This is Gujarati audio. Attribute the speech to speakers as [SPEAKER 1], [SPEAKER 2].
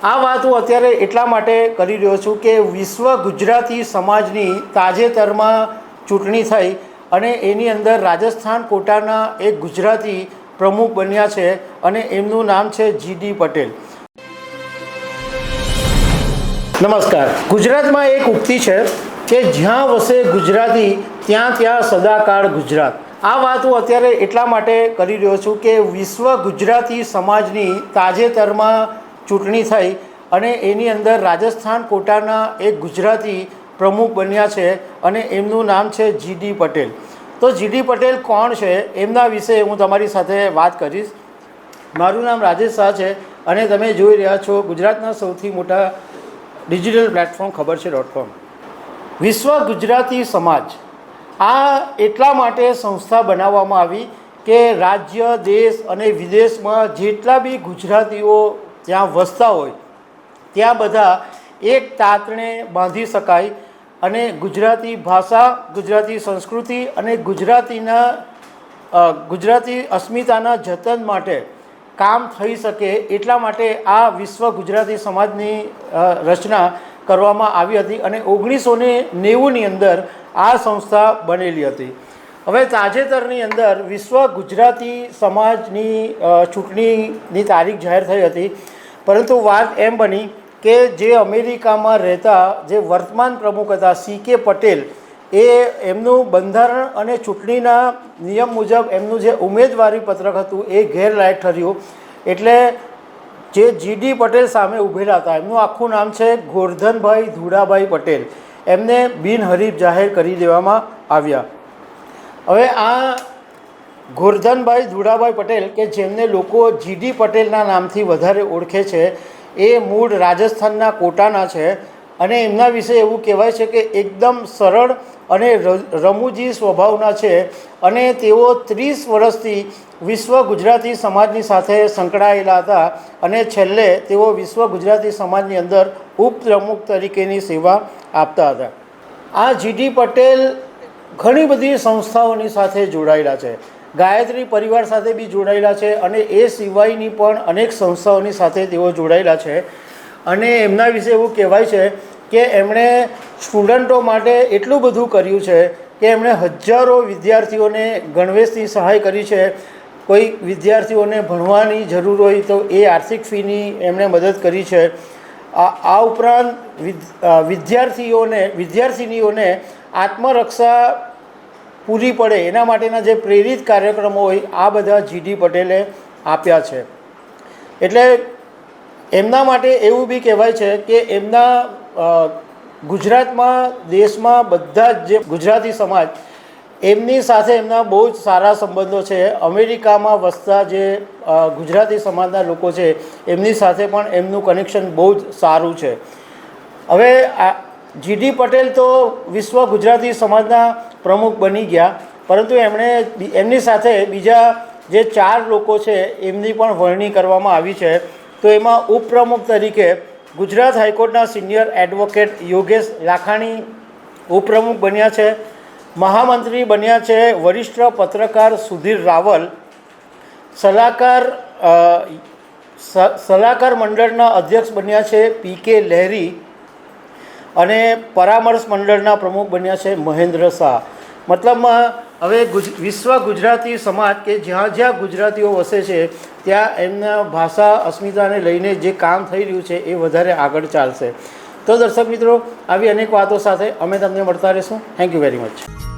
[SPEAKER 1] આ વાત હું અત્યારે એટલા માટે કરી રહ્યો છું કે વિશ્વ ગુજરાતી સમાજની તાજેતરમાં ચૂંટણી થઈ અને એની અંદર રાજસ્થાન કોટાના એક ગુજરાતી પ્રમુખ બન્યા છે અને એમનું નામ છે જીડી પટેલ. નમસ્કાર. ગુજરાતમાં એક ઉક્તિ છે કે જ્યાં વસે ગુજરાતી, ત્યાં ત્યાં સદાકાળ ગુજરાત. આ વાત હું અત્યારે એટલા માટે કરી રહ્યો છું કે વિશ્વ ગુજરાતી સમાજની તાજેતરમાં ચૂંટણી થઈ અને એની અંદર રાજસ્થાન કોટાના એક ગુજરાતી પ્રમુખ બન્યા છે અને એમનું નામ છે જીડી પટેલ. તો જીડી પટેલ કોણ છે? એમના વિશે હું તમારી સાથે વાત કરીશ. મારું નામ રાજેશ શાહ છે અને તમે જોઈ રહ્યા છો ગુજરાતના સૌથી મોટા ડિજિટલ પ્લેટફોર્મ ખબર છે ડોટ કોમ. વિશ્વ ગુજરાતી સમાજ. આ એટલા માટે સંસ્થા બનાવવામાં આવી કે રાજ્ય, દેશ અને વિદેશમાં જેટલા બી ગુજરાતીઓ ત્યાં વસતા હોય, ત્યાં બધા એક તાતણે બાંધી શકાય અને ગુજરાતી ભાષા, ગુજરાતી સંસ્કૃતિ અને ગુજરાતીના ગુજરાતી અસ્મિતાના જતન માટે કામ થઈ શકે એટલા માટે આ વિશ્વ ગુજરાતી સમાજની રચના કરવામાં આવી હતી અને ઓગણીસો ને નેવુંની અંદર આ સંસ્થા બનેલી હતી. હવે તાજેતરની અંદર વિશ્વ ગુજરાતી સમાજની ચૂંટણીની તારીખ જાહેર થઈ હતી. પરંતુ વાત એમ બની કે જે અમેરિકામાં રહેતા જે વર્તમાન પ્રમુખ હતા, સી કે પટેલ, એ એમનું બંધારણ અને ચૂંટણીના નિયમ મુજબ એમનું જે ઉમેદવારી પત્રક હતું, એ ગેરલાયક ઠર્યું. એટલે જે જીડી પટેલ સામે ઊભેલા હતા, એમનું આખું નામ છે ગોરધનભાઈ ધુડાભાઈ પટેલ. એમને બિનહરીફ જાહેર કરી દેવામાં આવ્યા. હવે આ ગોરધનભાઈ ધુડાભાઈ પટેલ કે જેમને લોકો જીડી પટેલના નામથી વધારે ઓળખે છે, એ મૂળ રાજસ્થાનના કોટાના છે અને એમના વિશે એવું કહેવાય છે કે એકદમ સરળ અને રમૂજી સ્વભાવના છે અને તેઓ ત્રીસ વર્ષથી વિશ્વ ગુજરાતી સમાજની સાથે સંકળાયેલા હતા અને છેલ્લે તેઓ વિશ્વ ગુજરાતી સમાજની અંદર ઉપપ્રમુખ તરીકેની સેવા આપતા હતા. આ જીડી પટેલ ઘણી બધી સંસ્થાઓની સાથે જોડાયેલા છે. ગાયત્રી પરિવાર સાથે બી જોડાયેલા છે અને એ સિવાયની પણ અનેક સંસ્થાઓની સાથે તેઓ જોડાયેલા છે. અને એમના વિશે એવું કહેવાય છે કે એમણે સ્ટુડન્ટો માટે એટલું બધું કર્યું છે કે એમણે હજારો વિદ્યાર્થીઓને ગણવેશની સહાય કરી છે. કોઈ વિદ્યાર્થીઓને ભણવાની જરૂર હોય તો એ આર્થિક ફીની એમણે મદદ કરી છે. આ ઉપરાંત વિદ્યાર્થીઓને, વિદ્યાર્થિનીઓને આત્મરક્ષા પૂરી પડે એના માટેના જે પ્રેરિત કાર્યક્રમો હોય, આ બધા જીડી પટેલે આપ્યા છે. એટલે એમના માટે એવું બી કહેવાય છે કે એમના ગુજરાતમાં, દેશમાં બધા જ જે ગુજરાતી સમાજ, એમની સાથે એમના બહુ જ સારા સંબંધો છે. અમેરિકામાં વસતા જે ગુજરાતી સમાજના લોકો છે, એમની સાથે પણ એમનું કનેક્શન બહુ જ સારું છે. હવે આ જીડી પટેલ તો વિશ્વ ગુજરાતી સમાજના પ્રમુખ બની ગયા, પરંતુ એમણે એમની સાથે બીજા જે ચાર લોકો છે, એમની પણ વરણી કરવામાં આવી છે. તો એમાં ઉપપ્રમુખ તરીકે ગુજરાત હાઈકોર્ટના સિનિયર એડવોકેટ યોગેશ લાખાણી ઉપપ્રમુખ બન્યા છે. મહામંત્રી બન્યા છે વરિષ્ઠ પત્રકાર સુધીર રાવલ. સલાહકાર સલાહકાર મંડળના અધ્યક્ષ બન્યા છે પી કે લહેરી. અને પરામર્શ મંડળના પ્રમુખ બન્યા છે મહેન્દ્ર શાહ. મતલબમાં હવે વિશ્વ ગુજરાતી સમાજ કે જ્યાં જ્યાં ગુજરાતીઓ વસે છે, ત્યાં એમના ભાષા અસ્મિતાને લઈને જે કામ થઈ રહ્યું છે એ વધારે આગળ ચાલશે. તો દર્શક મિત્રો, આવી અનેક વાતો સાથે અમે તમને મળતા રહીશું. Thank you very much